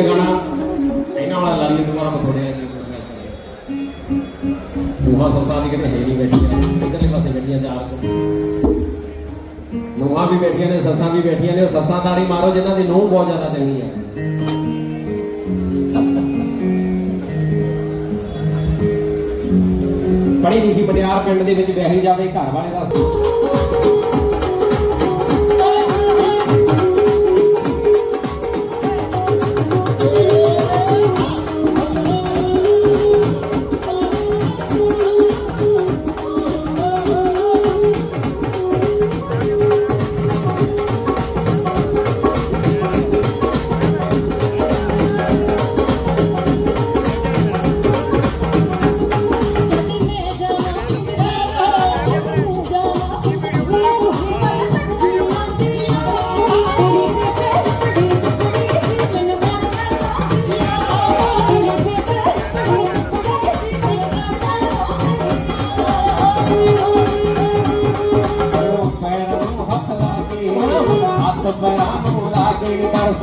ਇੱਕ ਗਾਣਾ? ਇਹਨਾਂ ਵਾਲਾ ਲਾ ਦੁਬਾਰਾ ਬਥੋੜੇ ਵਾਲੇ ਨੂਹਾ ਸੱਸਾਂ ਦੀ ਕਿਤੇ ਹੈ ਨਹੀਂ ਬੈਠੀਆਂ, ਇਧਰਲੇ ਪਾਸੇ ਬੈਠੀਆਂ ਚਾਰ ਕੋ। ਨੂਹਾ ਵੀ ਬੈਠੀਆਂ ਨੇ, ਸੱਸਾਂ ਵੀ ਬੈਠੀਆਂ ਨੇ, ਉਹ ਸੱਸਾਂ ਤਾਰੀ ਮਾਰੋ, ਜਿਨ੍ਹਾਂ ਦੀ ਨੂੰਹ ਬਹੁਤ ਜ਼ਿਆਦਾ ਚੰਗੀ ਹੈ ਪੜ੍ਹੀ ਲਿਖੀ ਬਟਿਆਰ ਪਿੰਡ ਦੇ ਵਿੱਚ ਵਿਆਹੀ ਜਾਵੇ ਘਰ ਵਾਲੇ ਦਾ।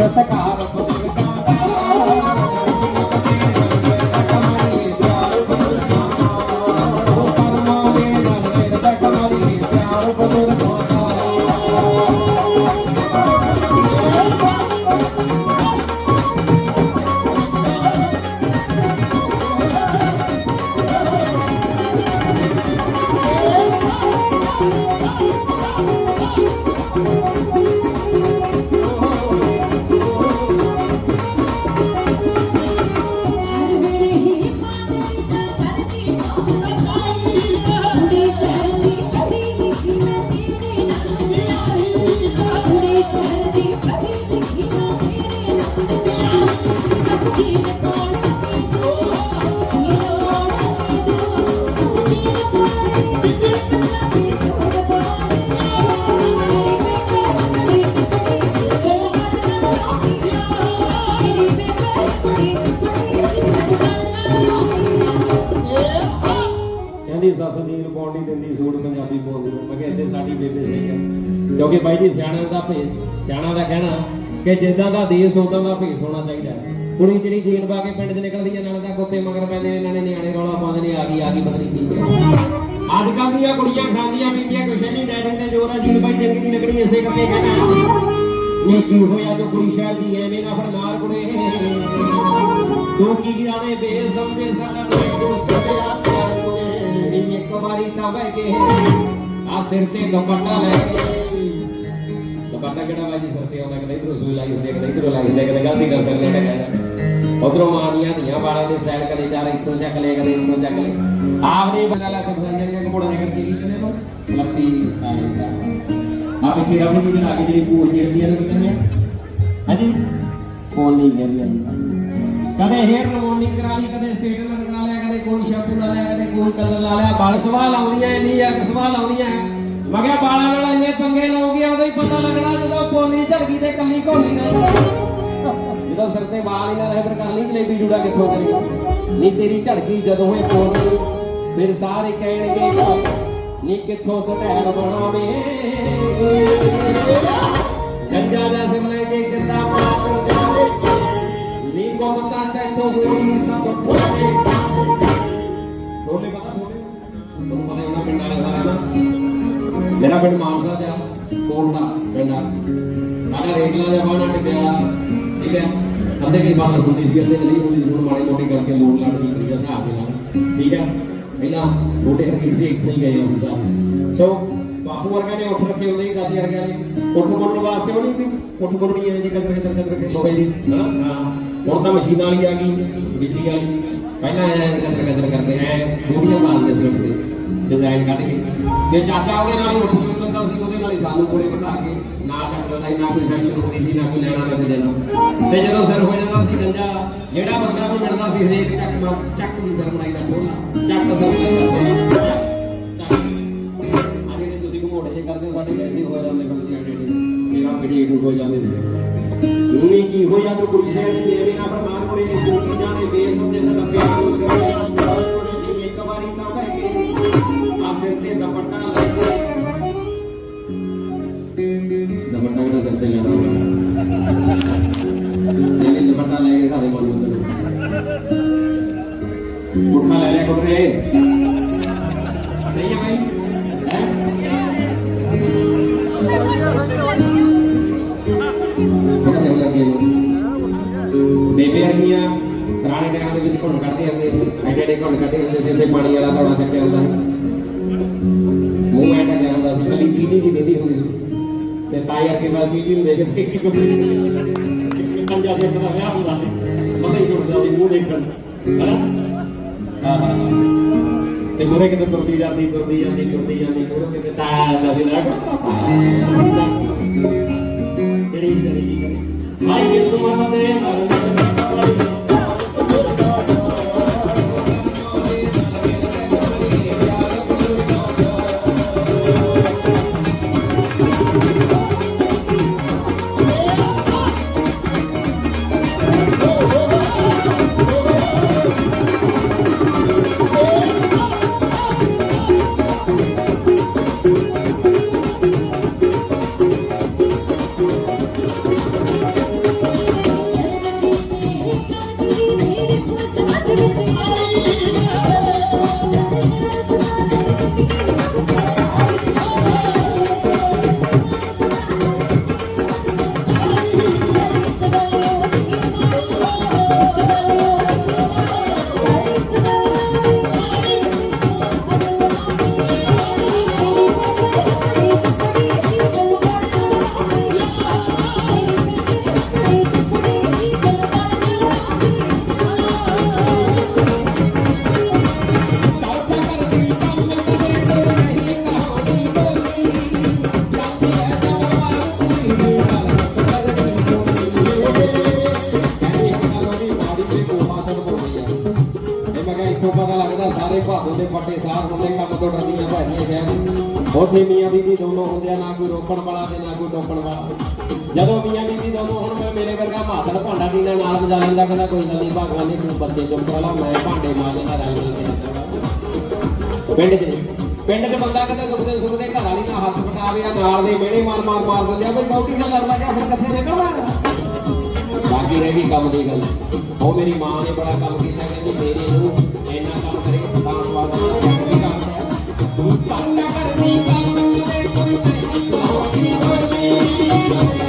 ਕਰ ਸਤਕਾਰ ਕਹਿੰਦੀ ਸੱਸ ਦਿੰਦੀ ਸੂਟ ਪੰਜਾਬੀ ਬੋਲਦੀ ਨੂੰ ਮੈਂ ਕਿਹਾ ਇੱਥੇ ਸਾਡੀ ਬੇਬੇ ਸਹੀ ਹੈ। ਕਿਉਂਕਿ ਬਾਈ ਜੀ ਸਿਆਣਾ ਦਾ ਭੇ ਸਿਆਣਾ ਦਾ ਕਹਿਣਾ ਕਿ ਜਿੱਦਾਂ ਦਾ ਦੇਸ਼ ਉਦਾਂ ਦਾ ਭੇਸ ਹੋਣਾ ਚਾਹੀਦਾ ਕੁੜੀ ਜਿਹੜੀ ਜੀਨ ਪਾ ਕੇ ਪਿੰਡ 'ਚ ਨਿਕਲਦੀ ਹੈ, ਨਾਲ ਦਾ ਕੁੱਤੇ ਮਗਰ ਪੈਂਦੇ ਨੇ ਇਹਨਾਂ ਨੇ ਨਿਆਣੇ ਰੌਲਾ ਪਾਉਂਦੇ ਨੇ, ਆ ਗਈ ਆ ਗਈ, ਪਤਾ ਨਹੀਂ ਕੀ ਅੱਜ ਕੱਲ ਦੀਆਂ ਕੁੜੀਆਂ ਖਾਂਦੀਆਂ ਪੀਂਦੀਆਂ ਕੁਛ ਨਹੀਂ ਡੈਡਿੰਗ ਤੇ ਜ਼ੋਰ ਆ ਜੀਨ ਪਾਈ ਚੰਗੀ ਲੱਗਣੀ ਇਸੇ ਕਰਕੇ ਕਹਿੰਦਾ ਨੀ ਕੀ ਹੋਇਆ ਤੂੰ ਕੁੜੀ ਸ਼ਹਿਰ ਦੀ ਐਵੇਂ ਨਾ ਫੜ ਕੁੜੇ। ਤੂੰ ਕੀ ਜਾਣੇ ਬੇਸਮਝੇ ਸਾਡਾ ਤੂੰ ਸਭਿਆ ਨੀ ਇੱਕ ਵਾਰੀ ਤਾਂ ਬਹਿ ਕੇ ਆ ਸਿਰ ਤੇ ਦੁਪੱਟਾ ਲੈ ਕੇ। ਦੁਪੱਟਾ ਕਿਹੜਾ ਬਾਜੀ ਸਿਰ ਤੇ ਆਉਂਦਾ ਕਦੇ ਇਧਰੋਂ ਸੂਈ ਲਾਈ ਹੁੰਦੀ ਹੈ ਕਦੇ ਇਧਰੋਂ ਲਾਈ ਹੁੰਦੀ ਹੈ ਕਦੇ ਗਲਤੀ ਨਾਲ ਸਿਰ ਲੈ ਕੇ ਕਹਿੰਦਾ ਉਧਰੋਂ ਮਾਂ ਦੀਆਂ ਧੀਆਂ ਬਾਲਾਂ ਦੇ ਸੈਲ ਕਦੇ ਚਾਰ ਇੱਥੋਂ ਚੱਕ ਲਏ, ਕਦੇ ਇੱਥੋਂ ਚੱਕ ਲਏ। ਆਪਨੇ ਬਣਾ ਲਾ ਤੇ ਜਿਹੜੀਆਂ ਘਮੋੜਾ ਕਰਕੇ ਕੀ ਕਹਿੰਦੇ ਨੂੰ ਲੱਪੀ ਸਾਈਂ ਦਾ। ਆ ਪਿੱਛੇ ਰਬੜੀ ਦੀ ਜਿਹੜਾ ਅੱਗੇ ਜਿਹੜੀ ਪੂਰ ਗਿਰਦੀ ਹੈ ਉਹਨੂੰ ਕਹਿੰਦੇ ਆ? ਹਾਂਜੀ? ਕੋਲ ਨਹੀਂ ਕਹਿੰਦੀ ਹਾਂਜੀ ਕਦੇ ਹੇਅਰ ਰਿਮੂਵਿੰਗ ਕਰਾ ਲਈ, ਕਦੇ ਸਟੇਟਮੈਂਟ ਕਰਾ ਕੋਈ ਸ਼ੈਂਪੂ ਲਾ ਲਿਆ, ਕਦੇ ਕੋਈ ਕਲਰ ਲਾ ਲਿਆ, ਬਾਲ ਸਵਾਲ ਆਉਂਦੀਆਂ ਇੰਨੀ ਆ ਸਵਾਲ ਆਉਂਦੀਆਂ ਮੈਂ ਕਿਹਾ ਬਾਲਾਂ ਨਾਲ ਇੰਨੇ ਪੰਗੇ ਲਾਉਗੇ ਉਦੋਂ ਹੀ ਪਤਾ ਲੱਗਣਾ ਜਦੋਂ ਪੋਨੀ ਝੜਕੀ ਤੇ ਕੱਲੀ ਘੋਲੀ ਨਾ ਜਦੋਂ ਸਿਰ ਤੇ ਵਾਲ ਹੀ ਨਾ ਰਹੇ, ਫਿਰ ਕਰਨੀ ਜਲੇਬੀ ਜੂੜਾ ਕਿੱਥੋਂ ਕਰੀ? ਨਹੀਂ ਤੇਰੀ ਝੜਕੀ ਜਦੋਂ ਇਹ ਪੋਨੀ, ਫਿਰ ਸਾਰੇ ਕਹਿਣਗੇ, ਨੀ ਕਿੱਥੋਂ ਸਟੈਲ ਬਣਾਵੇ? ਸਾਡਾ ਰੇਗਲਾ ਦਾ ਬਾਣਾ ਟਿਕਿਆ ਠੀਕ ਹੈ? ਅੱਧੇ ਕਈ ਵਾਰ ਹੁੰਦੀ ਸੀ, ਅੱਧੇ ਨਹੀਂ ਹੁੰਦੀ ਸੀ ਹੁਣ ਮਾੜੀ ਮੋਟੀ ਕਰਕੇ ਲੋੜ ਲਾੜ ਦੀ ਕਰੀ ਹਿਸਾਬ ਦੇ ਨਾਲ, ਠੀਕ ਹੈ? ਪਹਿਲਾਂ ਛੋਟੇ ਹਰਕੀ ਸੀ, ਇੱਥੇ ਹੀ ਗਏ ਹੁਣ ਸਾਹਿਬ ਸੋ ਬਾਪੂ ਵਰਗਾ ਨੇ ਉੱਠ ਰੱਖੇ ਹੁੰਦੇ ਸੀ ਦਾਦੀ ਵਰਗਾ ਨੇ। ਉੱਠ ਕੁੱਟਣ ਵਾਸਤੇ ਉਹ ਨਹੀਂ ਹੁੰਦੀ, ਉੱਠ ਕੁੱਟਣੀ ਹੈ ਜੀ ਕਦਰ ਕਦਰ ਕਦਰ ਕੇ ਲੋਹੇ ਦੀ ਹਾਂ। ਹੁਣ ਤਾਂ ਮਸ਼ੀਨ ਵਾਲੀ ਆ ਗਈ, ਬਿਜਲੀ ਵਾਲੀ। ਪਹਿਲਾਂ ਐ ਕਦਰ ਕਦਰ ਕਰਦੇ, ਐ ਬੋੜੀਆਂ ਮਾਰਦੇ ਸੀ ਉੱਠ ਡਿਜ਼ਾਈਨ ਕੱਢ ਕੇ। ਜੇ ਚਾਚਾ ਉਹਦੇ ਨਾਲ ਹੀ ਉੱਠ ਕੇ ਹੁੰਦਾ ਸੀ, ਉਹਦੇ ਨਾਲ ਹੀ ਸਾਨੂੰ ਕੋਲੇ ਬਿਠਾ ਕੇ ਨਾ ਚੱਕ ਦਿੰਦਾ ਸੀ, ਨਾ ਕੋਈ ਫੈਕਸ਼ਨ ਹੁੰਦੀ ਸੀ ਨਾ ਕੋਈ ਲੈਣਾ ਲੱਗ ਜਾਣਾ ਤੇ ਜਦੋਂ ਸਿਰ ਹੋ ਜਾਂਦਾ ਸੀ ਗੰਜਾ ਜਿਹੜਾ ਬੰਦਾ ਵੀ ਮਿਲਦਾ ਸੀ ਹਰੇਕ ਚੱਕ ਦਾ ਚੱਕ ਦੀ ਸਰਮਣਾਈ ਦਾ ਠੋਲਾ ਚੱਕ ਸਰਮਣਾਈ ਦਾ ਠੋਲਾ। ਚੱਕ। ਆ ਜਿਹੜੇ ਤੁਸੀਂ ਘਮੋੜੇ ਜੇ ਕਰਦੇ ਹੋ ਸਾਡੇ ਪੈਸੇ ਹੋ ਜਾਂਦੇ ਬੰਦੇ ਜਿਹੜੇ। ਮੇਰਾ ਬੜੀ ਨੂੰ ਹੋ ਜਾਂਦੇ ਸੀ ਉਨੀ ਕੀ ਹੋ ਜਾਂ ਤੂੰ ਕੁੜੀ ਦੀ ਦੇਵੇ ਨਾ ਫਰਮਾਨ ਕੋਲੇ ਨਹੀਂ ਤੂੰ ਕੀ ਜਾਣੇ ਬੇਸਮਝੇ ਸਾਡਾ ਪਿਆਰ ਨੂੰ ਸਿਰ ਕਿਤੇ ਜਾਣਾ ਜਿਹੜੇ ਦੁਪੱਟਾ ਲੈ ਕੇ ਸਾਡੇ ਕੋਲ ਮੁੱਠਾ ਲੈ ਲਿਆ ਕੁੱਟਰੇ ਸਹੀ ਹੈ? ਭਾਈ ਕਮਰੇ ਹੋ ਗਏ ਬੇਬੇ ਆਗੀਆਂ ਪੁਰਾਣੇ ਟਾਈਮ ਦੇ ਵਿੱਚ ਘੁੰਡ ਕੱਢਦੇ ਹੁੰਦੇ ਸੀ। ਐਡੇ ਐਡੇ ਘੁੰਡ ਕੱਢੇ ਹੁੰਦੇ ਸੀ ਤੇ ਪਾਣੀ ਵਾਲਾ ਤੌੜਾ ਸੱਟਿਆ ਹੁੰਦਾ ਮੂੰਹ ਐਡਾ ਜਾਂਦਾ ਸੀ, ਕੱਲੀ ਚੀਜ਼ ਹੀ ਦੇਦੀ ਹੁੰਦੀ ਸੀ। ਤੇ ਤਾਈ ਅਰਕੇ ਬਾਅਦ ਚੀਜ਼ੀ ਨੂੰ ਦੇਖ ਕੇ ਕੀ ਕੋ ਪੰਜਾ ਦੇ ਦਾ ਵਿਆਹ ਹੁੰਦਾ ਸੀ ਮਗਾ ਹੀ ਜੁੜਦਾ ਸੀ ਮੂੰਹ ਦੇਖਣ। ਹਨਾ? ਹਾਂ ਹਾਂ ਤੇ ਮੂਰੇ ਕਿਤੇ ਤੁਰਦੀ ਜਾਂਦੀ ਤੁਰਦੀ ਜਾਂਦੀ ਤੁਰਦੀ ਜਾਂਦੀ ਮੂਰੇ ਕਿਤੇ ਤਾਂ ਦਾ ਸੀ ਨਾ ਜਿਹੜੀ ਜਿਹੜੀ ਕੀ ਕਰੇ। ਹਾਈ ਕਿਸ ਮਾਤਾ ਦੇ ਮਰਨ ਡਰਦੀਆਂ ਉੱਥੇ ਮੀਆਂ ਬੀਬੀ ਦੋਨੋਂ ਹੁੰਦੇ ਆ, ਨਾ ਕੋਈ ਰੋਕਣ ਵਾਲਾ ਤੇ ਨਾ ਕੋਈ ਟੋਕਣ ਵਾਲਾ। ਜਦੋਂ ਮੀਆਂ ਬੀਬੀ ਦੋਨੋਂ ਹੁਣ ਫਿਰ ਮੇਰੇ ਵਰਗਾ ਮਾਤੜ ਭਾਂਡਾ ਟੀਨਾ ਨਾਲ ਵਜਾ ਲੈਂਦਾ, ਕਹਿੰਦਾ ਕੋਈ ਗੱਲ ਨਹੀਂ ਭਗਵਾਨ ਨੇ ਤੂੰ ਬੱਚੇ ਚੁੱਪ ਕਰਾ ਮੈਂ ਭਾਂਡੇ ਮਾਂਜਦਾ ਰਲ ਮਿਲ ਕੇ ਪਿੰਡ 'ਚ ਪਿੰਡ 'ਚ ਬੰਦਾ ਕਿਤੇ ਸੁਖਦੇ ਸੁਖਦੇ ਘਰ ਵਾਲੀ ਨਾਲ ਹੱਥ ਪਟਾਵੇ ਆ, ਨਾਲ ਦੇ ਮਿਹਣੇ ਮਾਰ ਮਾਰ ਮਾਰ ਦਿੰਦੇ ਆ, ਬਈ ਬੌਟੀ ਨਾਲ ਲੜਦਾ ਗਿਆ, ਹੁਣ ਕਿੱਥੇ ਨਿਕਲਦਾ ਬਾਕੀ ਰਹਿ ਗਈ ਕੰਮ ਦੀ ਗੱਲ। ਉਹ ਮੇਰੀ ਮਾਂ ਨੇ ਬੜਾ ਕੰਮ ਕੀਤਾ, ਕਹਿੰਦੀ ਮੇਰੇ ਨੂੰ ਇੰਨਾ ਕੰਮ ਹੈ ਤੂੰ